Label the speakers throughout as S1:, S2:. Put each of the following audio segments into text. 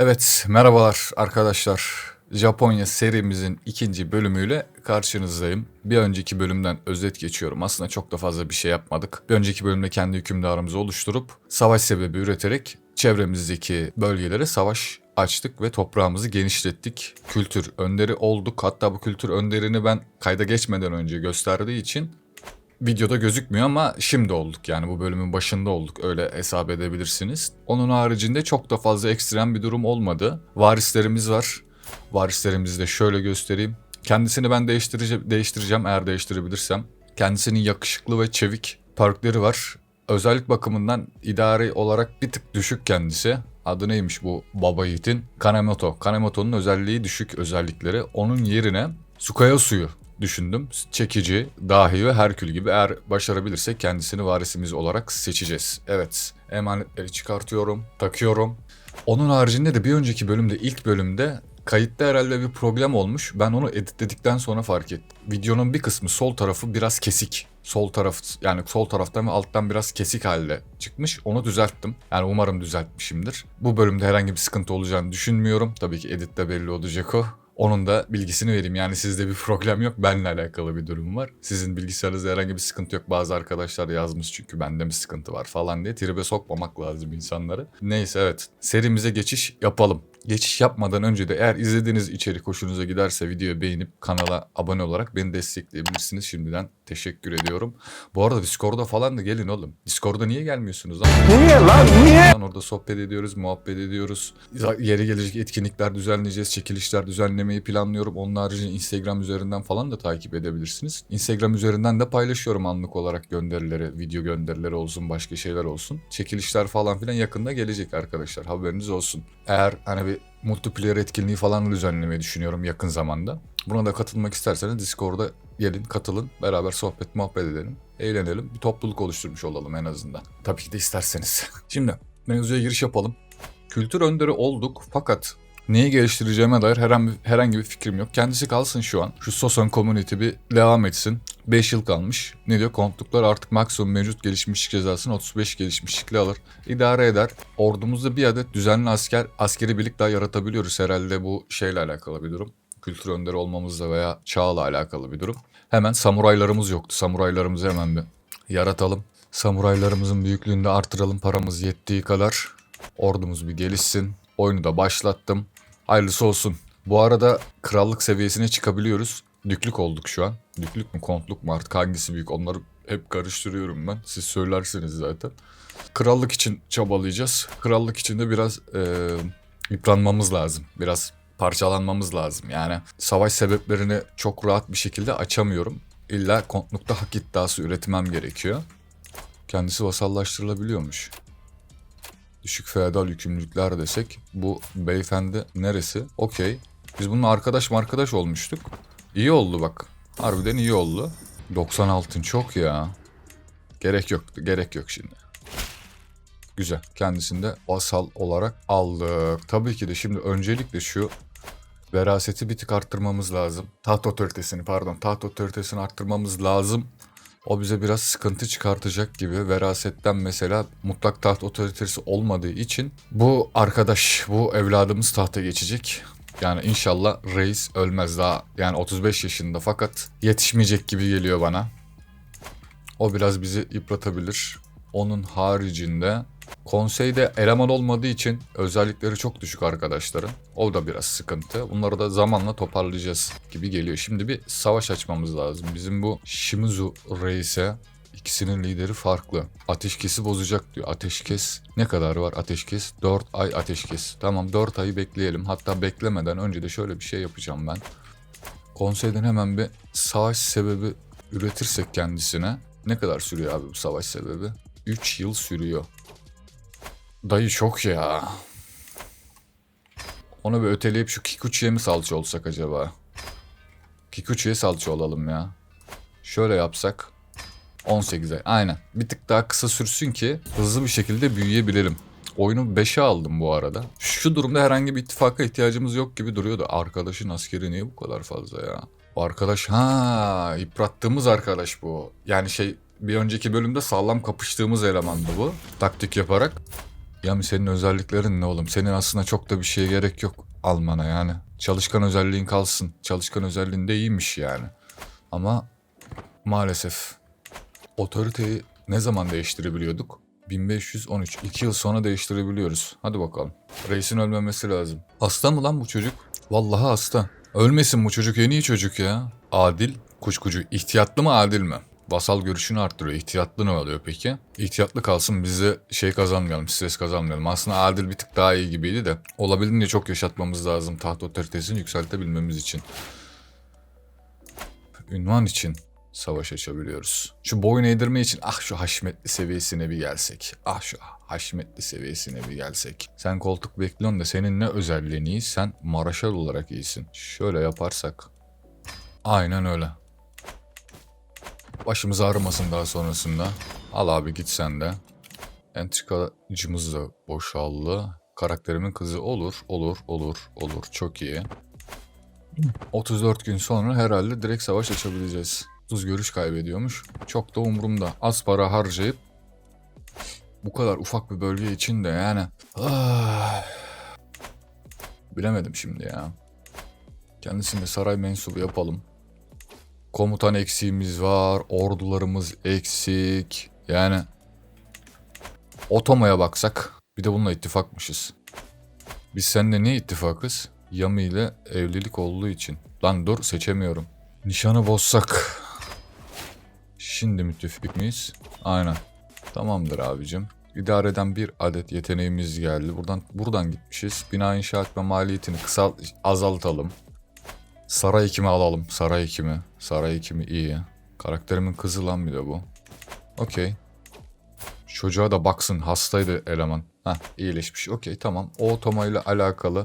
S1: Evet, merhabalar arkadaşlar. Japonya serimizin ikinci bölümüyle karşınızdayım. Bir önceki bölümden özet geçiyorum. Aslında çok da fazla bir şey yapmadık. Bir önceki bölümde kendi hükümdarımızı oluşturup savaş sebebi üreterek çevremizdeki bölgelere savaş açtık ve toprağımızı genişlettik. Kültür önderi olduk. Hatta bu kültür önderini ben kayda geçmeden önce gösterdiği için videoda gözükmüyor ama şimdi olduk yani bu bölümün başında olduk öyle hesap edebilirsiniz. Onun haricinde çok da fazla ekstrem bir durum olmadı. Varislerimiz var. Varislerimizi de şöyle göstereyim. Kendisini ben değiştirece- değiştireceğim eğer değiştirebilirsem. Kendisinin yakışıklı ve çevik perkleri var. Özellik bakımından idari olarak bir tık düşük kendisi. Adı neymiş bu baba yiğitin? Kanemoto. Kanemoto'nun özelliği düşük özellikleri. Onun yerine Sukaya suyu düşündüm. Çekici, dahi ve Herkül gibi eğer başarabilirsek kendisini varisimiz olarak seçeceğiz. Evet, emanetleri çıkartıyorum, takıyorum. Onun haricinde de bir önceki bölümde, ilk bölümde kayıtta herhalde bir problem olmuş. Ben onu editledikten sonra fark ettim. Videonun bir kısmı sol tarafı biraz kesik. Sol taraf yani sol taraftan ve alttan biraz kesik halde çıkmış. Onu düzelttim. Yani umarım düzeltmişimdir. Bu bölümde herhangi bir sıkıntı olacağını düşünmüyorum. Tabii ki editte belli olacak o. Onun da bilgisini vereyim. Yani sizde bir problem yok. Benle alakalı bir durum var. Sizin bilgisayarınızda herhangi bir sıkıntı yok. Bazı arkadaşlar yazmış çünkü bende mi sıkıntı var falan diye. Tribe sokmamak lazım insanları. Neyse evet. Serimize geçiş yapalım. Geçiş yapmadan önce de eğer izlediğiniz içerik hoşunuza giderse videoyu beğenip kanala abone olarak beni destekleyebilirsiniz. Şimdiden teşekkür ediyorum. Bu arada Discord'a falan da gelin oğlum. Discord'a niye gelmiyorsunuz lan?
S2: Niye lan niye?
S1: Orada sohbet ediyoruz, muhabbet ediyoruz. Yeri gelecek etkinlikler düzenleyeceğiz, çekilişler düzenlemeyi planlıyorum. Onun haricinde Instagram üzerinden falan da takip edebilirsiniz. Instagram üzerinden de paylaşıyorum anlık olarak gönderileri, video gönderileri olsun, başka şeyler olsun. Çekilişler falan filan yakında gelecek arkadaşlar. Haberiniz olsun. Eğer hani bir multiplayer etkinliği falan düzenlemeyi düşünüyorum yakın zamanda. Buna da katılmak isterseniz Discord'a gelin, katılın. Beraber sohbet, muhabbet edelim. Eğlenelim. Bir topluluk oluşturmuş olalım en azından. Tabii ki de isterseniz. Şimdi mevzuya giriş yapalım. Kültür önderi olduk fakat neyi geliştireceğime dair herhangi, herhangi bir fikrim yok. Kendisi kalsın şu an. Şu Soson Community bir devam etsin. 5 yıl kalmış. Ne diyor? Kontluklar artık maksimum mevcut gelişmişlik cezasını 35 gelişmişlikle alır. İdare eder. Ordumuzda bir adet düzenli asker, askeri birlik daha yaratabiliyoruz. Herhalde bu şeyle alakalı bir durum. Kültür önderi olmamızla veya çağla alakalı bir durum. Hemen samuraylarımız yoktu. Samuraylarımızı hemen bir yaratalım. Samuraylarımızın büyüklüğünü de artıralım paramız yettiği kadar. Ordumuz bir gelişsin. Oyunu da başlattım. Hayırlısı olsun. Bu arada krallık seviyesine çıkabiliyoruz. Düklük olduk şu an. Düklük mü kontluk mu artık hangisi büyük onları hep karıştırıyorum ben. Siz söylersiniz zaten. Krallık için çabalayacağız. Krallık için de biraz eee yıpranmamız lazım. Biraz parçalanmamız lazım. Yani savaş sebeplerini çok rahat bir şekilde açamıyorum. İlla kontlukta hak iddiası üretmem gerekiyor. Kendisi vasallaştırılabiliyormuş. Düşük feodal yükümlülükler desek bu beyefendi neresi? Okey. Biz bununla arkadaş mı arkadaş olmuştuk. İyi oldu bak. Harbiden iyi oldu. 90 altın çok ya. Gerek yok. Gerek yok şimdi. Güzel. Kendisini de vasal olarak aldık. Tabii ki de şimdi öncelikle şu veraseti bir tık arttırmamız lazım. Taht otoritesini pardon taht otoritesini arttırmamız lazım. O bize biraz sıkıntı çıkartacak gibi. Verasetten mesela mutlak taht otoritesi olmadığı için bu arkadaş, bu evladımız tahta geçecek. Yani inşallah reis ölmez daha. Yani 35 yaşında fakat yetişmeyecek gibi geliyor bana. O biraz bizi yıpratabilir. Onun haricinde konseyde eleman olmadığı için özellikleri çok düşük arkadaşların. O da biraz sıkıntı. Bunları da zamanla toparlayacağız gibi geliyor. Şimdi bir savaş açmamız lazım. Bizim bu Shimizu reise ikisinin lideri farklı. Ateşkesi bozacak diyor. Ateşkes ne kadar var ateşkes? 4 ay ateşkes. Tamam 4 ayı bekleyelim. Hatta beklemeden önce de şöyle bir şey yapacağım ben. Konseyden hemen bir savaş sebebi üretirsek kendisine. Ne kadar sürüyor abi bu savaş sebebi? 3 yıl sürüyor. Dayı çok ya. Onu bir öteleyip şu Kikuchi'ye mi salça olsak acaba? Kikuchi'ye salça olalım ya. Şöyle yapsak. 18 ay. Aynen. Bir tık daha kısa sürsün ki hızlı bir şekilde büyüyebilirim. Oyunu 5'e aldım bu arada. Şu durumda herhangi bir ittifaka ihtiyacımız yok gibi duruyordu. Arkadaşın askeri niye bu kadar fazla ya? Arkadaş ha yıprattığımız arkadaş bu. Yani şey bir önceki bölümde sağlam kapıştığımız elemandı bu. Taktik yaparak. Ya senin özelliklerin ne oğlum? Senin aslında çok da bir şeye gerek yok almana yani. Çalışkan özelliğin kalsın. Çalışkan özelliğin de iyiymiş yani. Ama maalesef otoriteyi ne zaman değiştirebiliyorduk? 1513. 2 yıl sonra değiştirebiliyoruz. Hadi bakalım. Reisin ölmemesi lazım. Hasta mı lan bu çocuk? Vallahi hasta. Ölmesin bu çocuk en iyi çocuk ya. Adil, kuşkucu. İhtiyatlı mı adil mi? Vasal görüşünü arttırıyor. İhtiyatlı ne oluyor peki? İhtiyatlı kalsın biz de şey kazanmayalım, stres kazanmayalım. Aslında adil bir tık daha iyi gibiydi de. Olabildiğince çok yaşatmamız lazım taht otoritesini yükseltebilmemiz için. Ünvan için savaş açabiliyoruz. Şu boyun eğdirme için ah şu haşmetli seviyesine bir gelsek. Ah şu haşmetli seviyesine bir gelsek. Sen koltuk bekliyorsun da senin ne özelliğin iyi? Sen maraşal olarak iyisin. Şöyle yaparsak. Aynen öyle. Başımız ağrımasın daha sonrasında. Al abi git sen de. Entrikacımız da boşaldı. Karakterimin kızı olur, olur, olur, olur. Çok iyi. 34 gün sonra herhalde direkt savaş açabileceğiz. 30 görüş kaybediyormuş. Çok da umurumda. Az para harcayıp bu kadar ufak bir bölge için de yani ah, bilemedim şimdi ya. Kendisini saray mensubu yapalım. Komutan eksiğimiz var. Ordularımız eksik. Yani Otomo'ya baksak bir de bununla ittifakmışız. Biz seninle niye ittifakız? Yami ile evlilik olduğu için. Lan dur seçemiyorum. Nişanı bozsak. Şimdi müttefik miyiz? Aynen. Tamamdır abicim. İdareden bir adet yeteneğimiz geldi. Buradan buradan gitmişiz. Bina inşa etme maliyetini kısal azaltalım. Saray ekimi alalım. Saray ekimi. Saray ekimi iyi. Karakterimin kızı lan bir de bu. Okey. Çocuğa da baksın hastaydı eleman. Heh iyileşmiş. Okey tamam. O otoma ile alakalı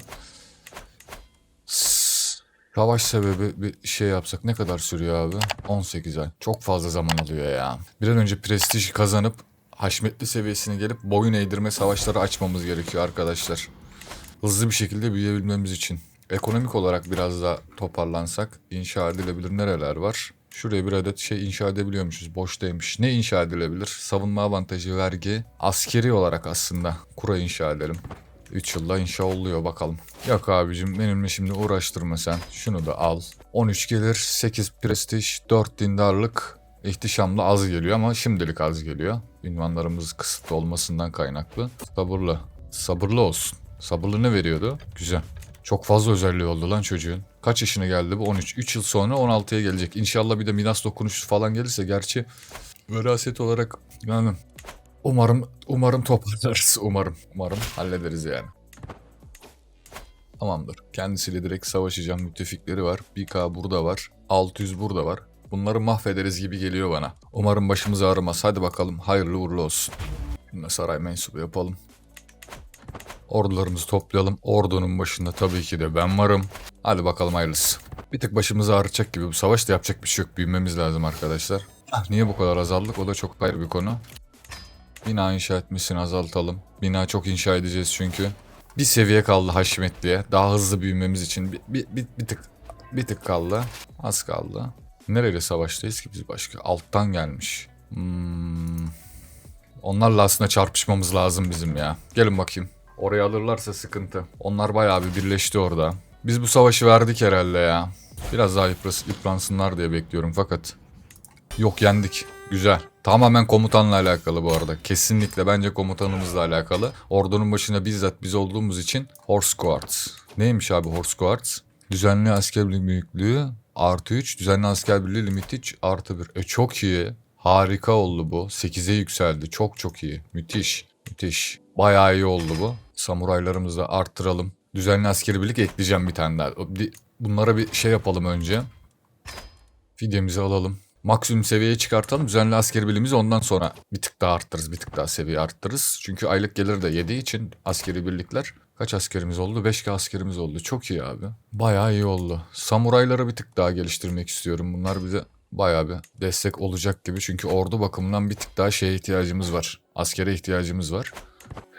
S1: Savaş sebebi bir şey yapsak ne kadar sürüyor abi? 18 ay. Çok fazla zaman alıyor ya. Bir an önce prestij kazanıp haşmetli seviyesine gelip boyun eğdirme savaşları açmamız gerekiyor arkadaşlar. Hızlı bir şekilde büyüyebilmemiz için. Ekonomik olarak biraz daha toparlansak inşa edilebilir nereler var? Şuraya bir adet şey inşa edebiliyormuşuz. Boştaymış. Ne inşa edilebilir? Savunma avantajı, vergi. Askeri olarak aslında kura inşa edelim. 3 yılda inşa oluyor bakalım. Yok abicim benimle şimdi uğraştırma sen. Şunu da al. 13 gelir, 8 prestij, 4 dindarlık. İhtişamlı az geliyor ama şimdilik az geliyor. Ünvanlarımız kısıtlı olmasından kaynaklı. Sabırlı. Sabırlı olsun. Sabırlı ne veriyordu? Güzel. Çok fazla özelliği oldu lan çocuğun. Kaç yaşına geldi bu? 13. 3 yıl sonra 16'ya gelecek. İnşallah bir de Midas dokunuşu falan gelirse gerçi veraset olarak yani umarım umarım toparlarız. Umarım. Umarım hallederiz yani. Tamamdır. Kendisiyle direkt savaşacağım. Müttefikleri var. 1K burada var. 600 burada var. Bunları mahvederiz gibi geliyor bana. Umarım başımız ağrımaz. Hadi bakalım. Hayırlı uğurlu olsun. Şimdi saray mensubu yapalım. Ordularımızı toplayalım. Ordunun başında tabii ki de ben varım. Hadi bakalım hayırlısı. Bir tık başımızı ağrıtacak gibi bu savaşta yapacak bir şey yok. Büyümemiz lazım arkadaşlar. Niye bu kadar azaldık o da çok ayrı bir konu. Bina inşa etmesini azaltalım. Bina çok inşa edeceğiz çünkü. Bir seviye kaldı Haşmetli'ye. Daha hızlı büyümemiz için bir, bir, bir, bir tık bir tık kaldı. Az kaldı. Nereyle savaştayız ki biz başka? Alttan gelmiş. Hmm. Onlarla aslında çarpışmamız lazım bizim ya. Gelin bakayım. Oraya alırlarsa sıkıntı. Onlar bayağı bir birleşti orada. Biz bu savaşı verdik herhalde ya. Biraz daha yıpransınlar diye bekliyorum fakat. Yok yendik. Güzel. Tamamen komutanla alakalı bu arada. Kesinlikle bence komutanımızla alakalı. Ordunun başında bizzat biz olduğumuz için Horse Quartz. Neymiş abi Horse Quartz? Düzenli asker büyüklüğü artı 3. Düzenli asker birliği limiti 3 artı 1. E çok iyi. Harika oldu bu. 8'e yükseldi. Çok çok iyi. Müthiş. Müthiş. Bayağı iyi oldu bu. Samuraylarımızı da arttıralım. Düzenli askeri birlik ekleyeceğim bir tane daha. Bunlara bir şey yapalım önce. Fidyemizi alalım. Maksimum seviyeye çıkartalım. Düzenli askeri birliğimizi ondan sonra bir tık daha arttırırız. Bir tık daha seviye arttırırız. Çünkü aylık gelir de yediği için askeri birlikler. Kaç askerimiz oldu? 5K askerimiz oldu. Çok iyi abi. Bayağı iyi oldu. Samurayları bir tık daha geliştirmek istiyorum. Bunlar bize bayağı bir destek olacak gibi. Çünkü ordu bakımından bir tık daha şeye ihtiyacımız var. Askere ihtiyacımız var.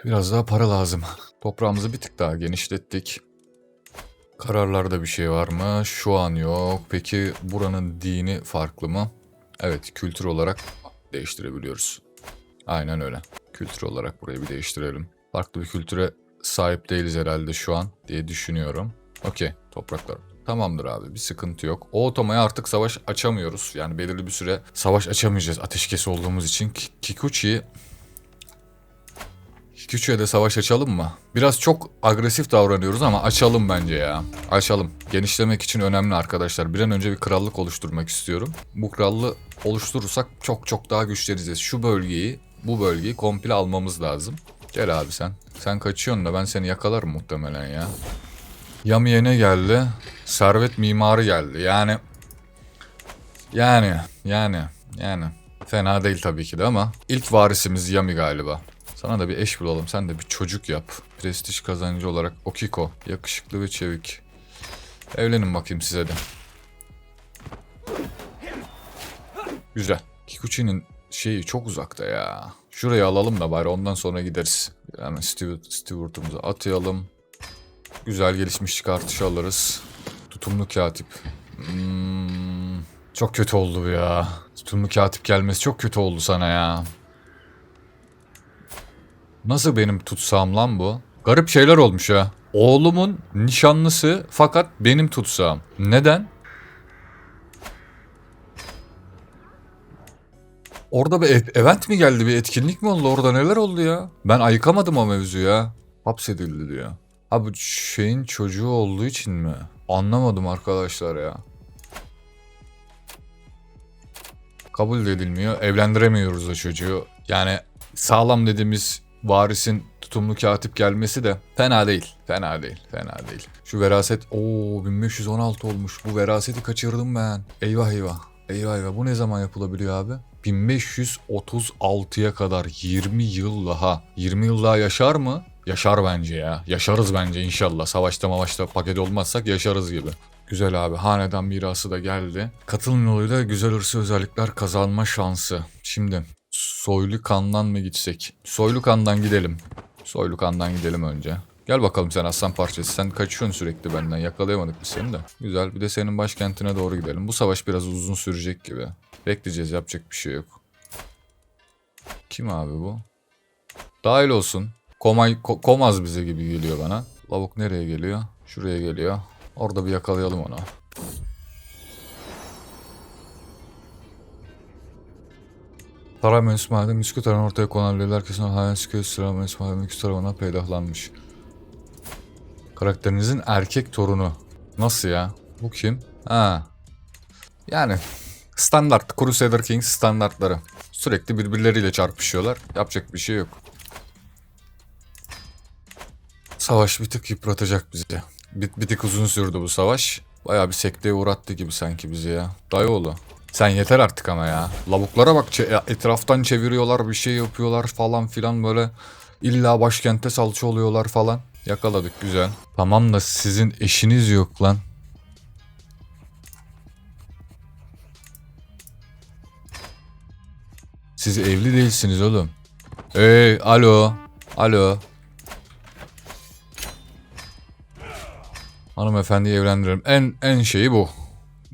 S1: Biraz daha para lazım. Toprağımızı bir tık daha genişlettik. Kararlarda bir şey var mı? Şu an yok. Peki buranın dini farklı mı? Evet, kültür olarak değiştirebiliyoruz. Aynen öyle. Kültür olarak burayı bir değiştirelim. Farklı bir kültüre sahip değiliz herhalde şu an diye düşünüyorum. Okey topraklar. Tamamdır abi bir sıkıntı yok. O otomaya artık savaş açamıyoruz. Yani belirli bir süre savaş açamayacağız ateşkes olduğumuz için. Ki- Kikuchi'yi Kikuchi'ye de savaş açalım mı? Biraz çok agresif davranıyoruz ama açalım bence ya. Açalım. Genişlemek için önemli arkadaşlar. Bir an önce bir krallık oluşturmak istiyorum. Bu krallığı oluşturursak çok çok daha güçleneceğiz. Şu bölgeyi, bu bölgeyi komple almamız lazım. Gel abi sen. Sen kaçıyorsun da ben seni yakalarım muhtemelen ya. Yamiye ne geldi? Servet mimarı geldi. Yani yani yani yani fena değil tabii ki de ama ilk varisimiz Yami galiba. Sana da bir eş bulalım. Sen de bir çocuk yap. Prestij kazancı olarak Okiko. Yakışıklı ve çevik. Evlenin bakayım size de. Güzel. Kikuchi'nin şeyi çok uzakta ya. Şurayı alalım da bari ondan sonra gideriz. Hemen Stewart, Stewart'umuzu atayalım. Güzel gelişmişlik artışı alırız. Tutumlu katip. Hmm, çok kötü oldu bu ya. Tutumlu katip gelmesi çok kötü oldu sana ya. Nasıl benim tutsağım lan bu? Garip şeyler olmuş ha. Oğlumun nişanlısı fakat benim tutsağım. Neden? Orada bir e- event mi geldi? Bir etkinlik mi oldu? Orada neler oldu ya? Ben ayıkamadım o mevzuyu ya. Hapsedildi diyor. Ha bu şeyin çocuğu olduğu için mi? Anlamadım arkadaşlar ya. Kabul edilmiyor. Evlendiremiyoruz o çocuğu. Yani sağlam dediğimiz varisin tutumlu katip gelmesi de fena değil. Fena değil. Fena değil. Şu veraset ooo 1516 olmuş. Bu veraseti kaçırdım ben. Eyvah eyvah. Eyvah eyvah. Bu ne zaman yapılabiliyor abi? 1536'ya kadar 20 yıl daha. 20 yıl daha yaşar mı? Yaşar bence ya. Yaşarız bence inşallah. Savaşta mavaşta paket olmazsak yaşarız gibi. Güzel abi. Hanedan mirası da geldi. Katılım yoluyla güzel hırsı özellikler kazanma şansı. Şimdi soylu kandan mı gitsek? Soylu kandan gidelim. Soylu kandan gidelim önce. Gel bakalım sen aslan parçası. Sen kaçıyorsun sürekli benden. Yakalayamadık biz seni de. Güzel. Bir de senin başkentine doğru gidelim. Bu savaş biraz uzun sürecek gibi. Bekleyeceğiz. Yapacak bir şey yok. Kim abi bu? Dahil olsun. Komay, ko- komaz bize gibi geliyor bana. Lavuk nereye geliyor? Şuraya geliyor. Orada bir yakalayalım onu. Saray mensuplarında Miskü tarafından ortaya konan Leyler kesin Hayansköy sıra mensuplarında Miskü tarafından peydahlanmış. Karakterinizin erkek torunu. Nasıl ya? Bu kim? Ha. Yani standart Crusader Kings standartları. Sürekli birbirleriyle çarpışıyorlar. Yapacak bir şey yok. Savaş bir tık yıpratacak bizi. Bir, bir tık uzun sürdü bu savaş. Bayağı bir sekteye uğrattı gibi sanki bizi ya. Dayıoğlu. Sen yeter artık ama ya. Lavuklara bak etraftan çeviriyorlar bir şey yapıyorlar falan filan böyle. İlla başkente salça oluyorlar falan. Yakaladık güzel. Tamam da sizin eşiniz yok lan. Siz evli değilsiniz oğlum. Hey alo. Alo. Hanımefendiyi evlendirelim. En en şeyi bu.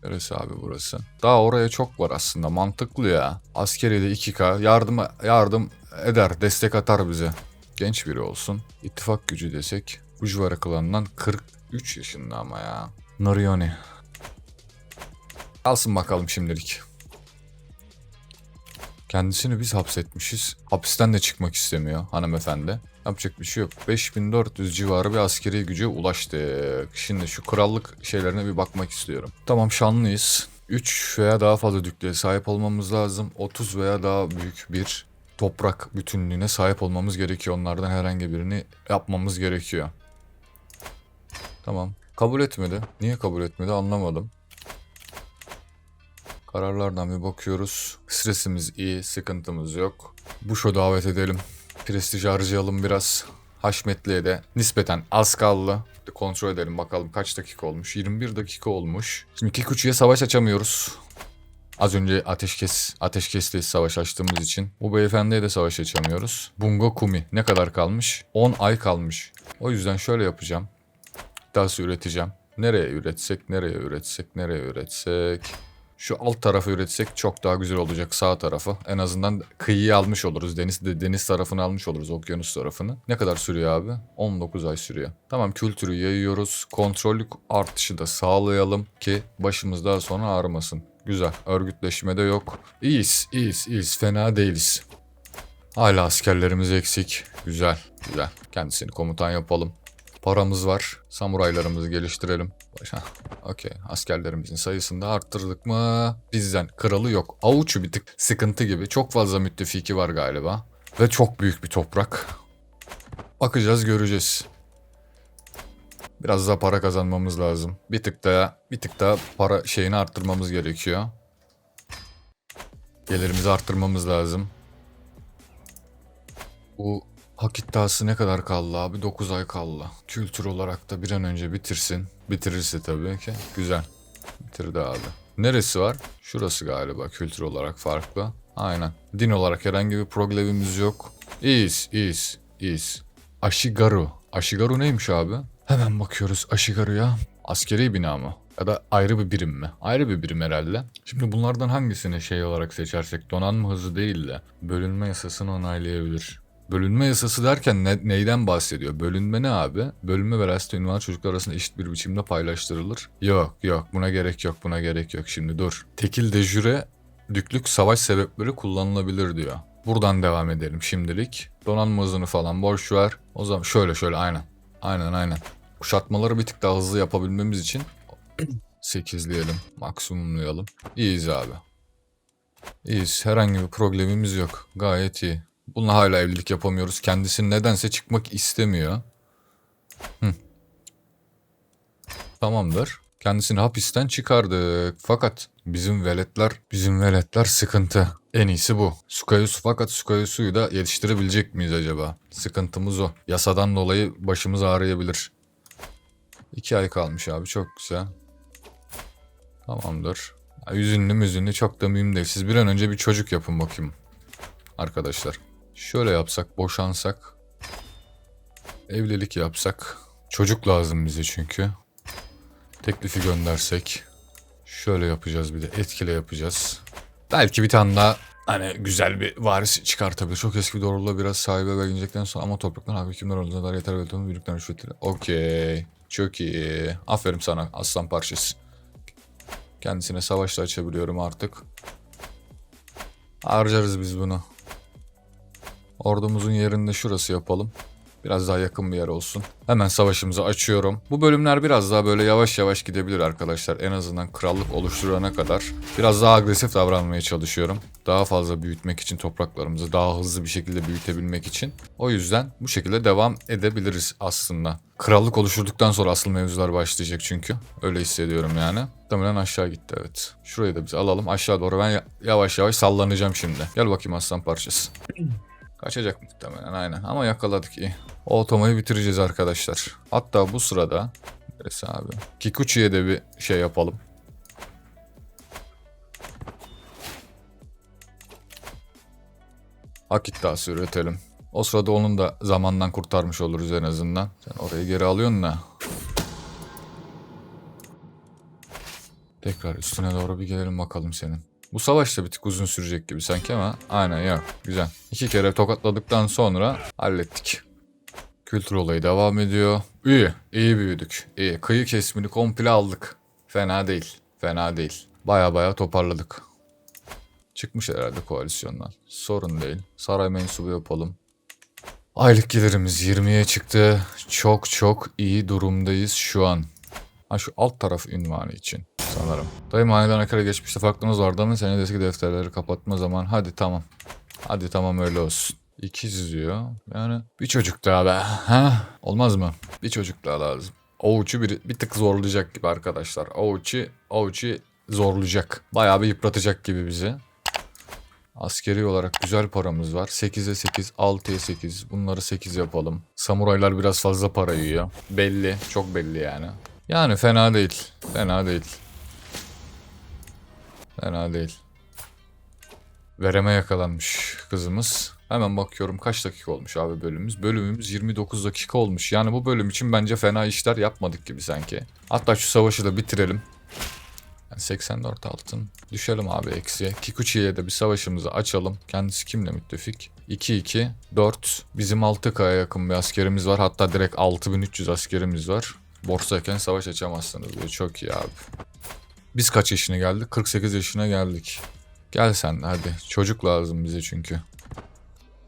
S1: Neresi abi burası? Daha oraya çok var aslında. Mantıklı ya. Askeri de 2K. Yardım, yardım eder. Destek atar bize. Genç biri olsun. İttifak gücü desek. Ujvara klanından 43 yaşında ama ya. Narione. Alsın bakalım şimdilik. Kendisini biz hapsetmişiz. Hapisten de çıkmak istemiyor hanımefendi. Yapacak bir şey yok. 5400 civarı bir askeri güce ulaştık. Şimdi şu krallık şeylerine bir bakmak istiyorum. Tamam şanlıyız. 3 veya daha fazla düklüğe sahip olmamız lazım. 30 veya daha büyük bir toprak bütünlüğüne sahip olmamız gerekiyor. Onlardan herhangi birini yapmamız gerekiyor. Tamam. Kabul etmedi. Niye kabul etmedi anlamadım. Kararlardan bir bakıyoruz. Stresimiz iyi, sıkıntımız yok. Buşo davet edelim. Prestij harcayalım biraz. Haşmetli'ye de nispeten az kaldı. Kontrol edelim bakalım kaç dakika olmuş. 21 dakika olmuş. Şimdi Kikuchi'ye savaş açamıyoruz. Az önce ateşkes, ateşkesle savaş açtığımız için. Bu beyefendiye de savaş açamıyoruz. Bungo Kumi ne kadar kalmış? 10 ay kalmış. O yüzden şöyle yapacağım. Daha üreteceğim. Nereye üretsek, nereye üretsek, nereye üretsek. Şu alt tarafı üretsek çok daha güzel olacak sağ tarafı. En azından kıyıyı almış oluruz. Deniz de deniz tarafını almış oluruz. Okyanus tarafını. Ne kadar sürüyor abi? 19 ay sürüyor. Tamam kültürü yayıyoruz. Kontrollük artışı da sağlayalım ki başımız daha sonra ağrımasın. Güzel. Örgütleşme de yok. İyiyiz, iyiyiz, iyiyiz. Fena değiliz. Hala askerlerimiz eksik. Güzel, güzel. Kendisini komutan yapalım. Paramız var. Samuraylarımızı geliştirelim. Okey. Askerlerimizin sayısını da arttırdık mı? Bizden kralı yok. Avuçu bir tık sıkıntı gibi. Çok fazla müttefiki var galiba. Ve çok büyük bir toprak. Bakacağız göreceğiz. Biraz daha para kazanmamız lazım. Bir tık daha bir tık daha para şeyini arttırmamız gerekiyor. Gelirimizi arttırmamız lazım. Bu hak iddiası ne kadar kaldı abi? 9 ay kaldı. Kültür olarak da bir an önce bitirsin. Bitirirse tabii ki. Güzel. Bitirdi abi. Neresi var? Şurası galiba kültür olarak farklı. Aynen. Din olarak herhangi bir problemimiz yok. İyiyiz, iyiyiz, iyiyiz. Ashigaru. Ashigaru neymiş abi? Hemen bakıyoruz Ashigaru'ya. Askeri bina mı? Ya da ayrı bir birim mi? Ayrı bir birim herhalde. Şimdi bunlardan hangisini şey olarak seçersek donanma hızı değil de bölünme yasasını onaylayabilir. Bölünme yasası derken ne- neyden bahsediyor? Bölünme ne abi? Bölünme verasete ünvanı çocuklar arasında eşit bir biçimde paylaştırılır. Yok yok buna gerek yok buna gerek yok şimdi dur. Tekil de jüre düklük savaş sebepleri kullanılabilir diyor. Buradan devam edelim şimdilik. Donanma hızını falan boş ver. O zaman şöyle şöyle aynen. Aynen aynen. Kuşatmaları bir tık daha hızlı yapabilmemiz için 8'leyelim. Maksimumlayalım. İyiyiz abi. İyiyiz. Herhangi bir problemimiz yok. Gayet iyi. Bununla hala evlilik yapamıyoruz. Kendisi nedense çıkmak istemiyor. Hı. Tamamdır. Kendisini hapisten çıkardık. Fakat bizim veletler, bizim veletler sıkıntı. En iyisi bu. Sukayusu fakat Sukayusu'yu da yetiştirebilecek miyiz acaba? Sıkıntımız o. Yasadan dolayı başımız ağrıyabilir. İki ay kalmış abi çok güzel. Tamamdır. Ya, Yüzünlü müzünlü çok da mühim değil. Siz bir an önce bir çocuk yapın bakayım. Arkadaşlar. Şöyle yapsak, boşansak. Evlilik yapsak. Çocuk lazım bize çünkü. Teklifi göndersek. Şöyle yapacağız bir de etkile yapacağız. Belki bir tane daha hani güzel bir varis çıkartabilir. Çok eski bir doğruluğa biraz sahibe ve gelecekten sonra ama topraktan abi kimler olduğuna dair yeter ve tüm büyüklerin rüşvetleri. Okey. Çok iyi. Aferin sana aslan parçası. Kendisine savaşta açabiliyorum artık. Harcarız biz bunu. Ordumuzun yerinde şurası yapalım. Biraz daha yakın bir yer olsun. Hemen savaşımızı açıyorum. Bu bölümler biraz daha böyle yavaş yavaş gidebilir arkadaşlar. En azından krallık oluşturana kadar. Biraz daha agresif davranmaya çalışıyorum. Daha fazla büyütmek için topraklarımızı daha hızlı bir şekilde büyütebilmek için. O yüzden bu şekilde devam edebiliriz aslında. Krallık oluşturduktan sonra asıl mevzular başlayacak çünkü. Öyle hissediyorum yani. Muhtemelen aşağı gitti evet. Şurayı da biz alalım. Aşağı doğru ben ya- yavaş yavaş sallanacağım şimdi. Gel bakayım aslan parçası. Kaçacak muhtemelen aynen ama yakaladık iyi. O otomayı bitireceğiz arkadaşlar. Hatta bu sırada neresi abi? Kikuchi'ye de bir şey yapalım. Hak iddiası üretelim. O sırada onun da zamandan kurtarmış oluruz en azından. Sen orayı geri alıyorsun da. Tekrar üstüne doğru bir gelelim bakalım senin. Bu savaş da bir tık uzun sürecek gibi sanki ama aynen ya güzel. İki kere tokatladıktan sonra hallettik. Kültür olayı devam ediyor. İyi, iyi büyüdük. İyi, kıyı kesimini komple aldık. Fena değil, fena değil. Baya baya toparladık. Çıkmış herhalde koalisyondan. Sorun değil. Saray mensubu yapalım. Aylık gelirimiz 20'ye çıktı. Çok çok iyi durumdayız şu an. Ha şu alt taraf ünvanı için sanırım. Dayı maniden akara geçmişte farklınız vardı ama senin eski defterleri kapatma zaman. Hadi tamam. Hadi tamam öyle olsun. İkiz diyor. Yani bir çocuk daha be. Ha? Olmaz mı? Bir çocuk daha lazım. Oğuç'u bir, bir tık zorlayacak gibi arkadaşlar. Oğuç'u Oğuç'u zorlayacak. Bayağı bir yıpratacak gibi bizi. Askeri olarak güzel paramız var. 8'e 8, 6'ya 8. Bunları 8 yapalım. Samuraylar biraz fazla para yiyor. Belli. Çok belli yani. Yani fena değil. Fena değil. Fena değil. Vereme yakalanmış kızımız. Hemen bakıyorum kaç dakika olmuş abi bölümümüz. Bölümümüz 29 dakika olmuş. Yani bu bölüm için bence fena işler yapmadık gibi sanki. Hatta şu savaşı da bitirelim. Yani 84 altın. Düşelim abi eksiye. Kikuchi'ye de bir savaşımızı açalım. Kendisi kimle müttefik? 2-2, 4. Bizim 6K'ya yakın bir askerimiz var. Hatta direkt 6300 askerimiz var. Borsayken savaş açamazsınız diyor. Çok iyi abi. Biz kaç yaşına geldik? 48 yaşına geldik. Gel sen hadi. Çocuk lazım bize çünkü.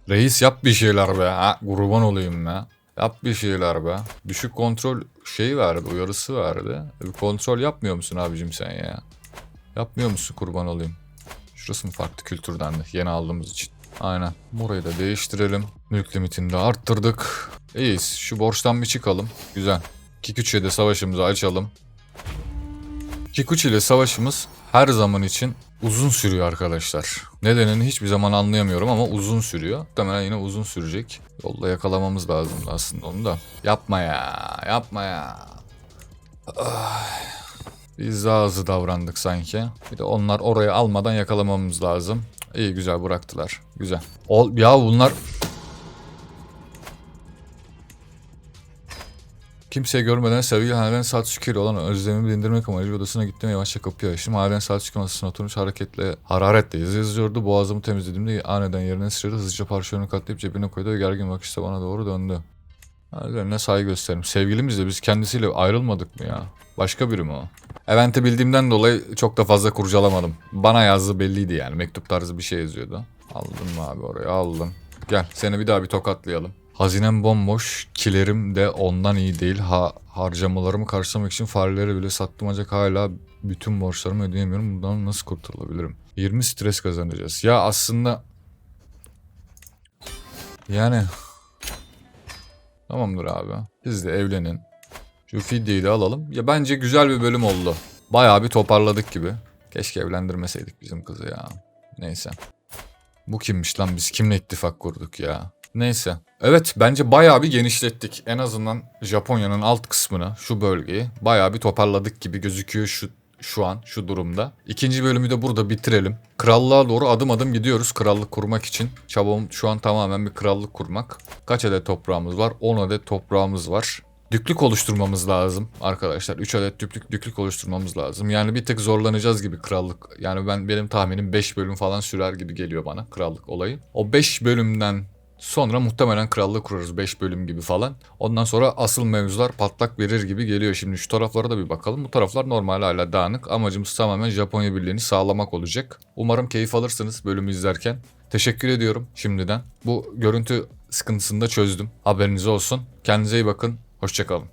S1: Reis yap bir şeyler be. Ha, kurban olayım ya. Yap bir şeyler be. Düşük kontrol şeyi verdi, uyarısı verdi. E, kontrol yapmıyor musun abicim sen ya? Yapmıyor musun kurban olayım? Şurası mı farklı kültürden de yeni aldığımız için. Aynen. Burayı da değiştirelim. Mülk limitini de arttırdık. İyiyiz. Şu borçtan bir çıkalım. Güzel. Kikuchi'ye de savaşımızı açalım. Kikuchi ile savaşımız her zaman için uzun sürüyor arkadaşlar. Nedenini hiçbir zaman anlayamıyorum ama uzun sürüyor. Muhtemelen yine uzun sürecek. Yolda yakalamamız lazım aslında onu da. Yapma ya, yapma ya. Ay. Biz daha hızlı davrandık sanki. Bir de onlar oraya almadan yakalamamız lazım. İyi güzel bıraktılar. Güzel. Ol, ya bunlar... Kimseyi görmeden sevgili Hanen Satsuki olan özlemimi dindirmek amacıyla odasına gittim yavaşça kapıyı açtım. Hanen Satsuki masasına oturmuş hareketle, hararetle yazı yazıyordu. Boğazımı temizlediğimde aniden yerine sıçradı. Hızlıca parçalarını katlayıp cebine koydu ve gergin bakışla bana doğru döndü. Üzerine saygı gösterim. Sevgilimiz de biz kendisiyle ayrılmadık mı ya? Başka biri mi o? Event'i bildiğimden dolayı çok da fazla kurcalamadım. Bana yazdığı belliydi yani. Mektup tarzı bir şey yazıyordu. Aldın mı abi oraya? Aldın. Gel seni bir daha bir tokatlayalım. Hazinem bomboş, kilerim de ondan iyi değil. Ha, harcamalarımı karşılamak için fareleri bile sattım ancak hala bütün borçlarımı ödeyemiyorum. Bundan nasıl kurtulabilirim? 20 stres kazanacağız. Ya aslında... Yani... Tamamdır abi. Siz de evlenin. Şu fidyeyi de alalım. Ya bence güzel bir bölüm oldu. Bayağı bir toparladık gibi. Keşke evlendirmeseydik bizim kızı ya. Neyse. Bu kimmiş lan biz kimle ittifak kurduk ya. Neyse. Evet bence bayağı bir genişlettik. En azından Japonya'nın alt kısmını, şu bölgeyi bayağı bir toparladık gibi gözüküyor şu şu an şu durumda. İkinci bölümü de burada bitirelim. Krallığa doğru adım adım gidiyoruz krallık kurmak için. Çabam şu an tamamen bir krallık kurmak. Kaç adet toprağımız var? 10 adet toprağımız var. Düklük oluşturmamız lazım arkadaşlar. 3 adet düklük düklük oluşturmamız lazım. Yani bir tık zorlanacağız gibi krallık. Yani ben benim tahminim 5 bölüm falan sürer gibi geliyor bana krallık olayı. O 5 bölümden Sonra muhtemelen krallığı kurarız 5 bölüm gibi falan. Ondan sonra asıl mevzular patlak verir gibi geliyor. Şimdi şu taraflara da bir bakalım. Bu taraflar normal hala dağınık. Amacımız tamamen Japonya birliğini sağlamak olacak. Umarım keyif alırsınız bölümü izlerken. Teşekkür ediyorum şimdiden. Bu görüntü sıkıntısını da çözdüm. Haberiniz olsun. Kendinize iyi bakın. Hoşçakalın.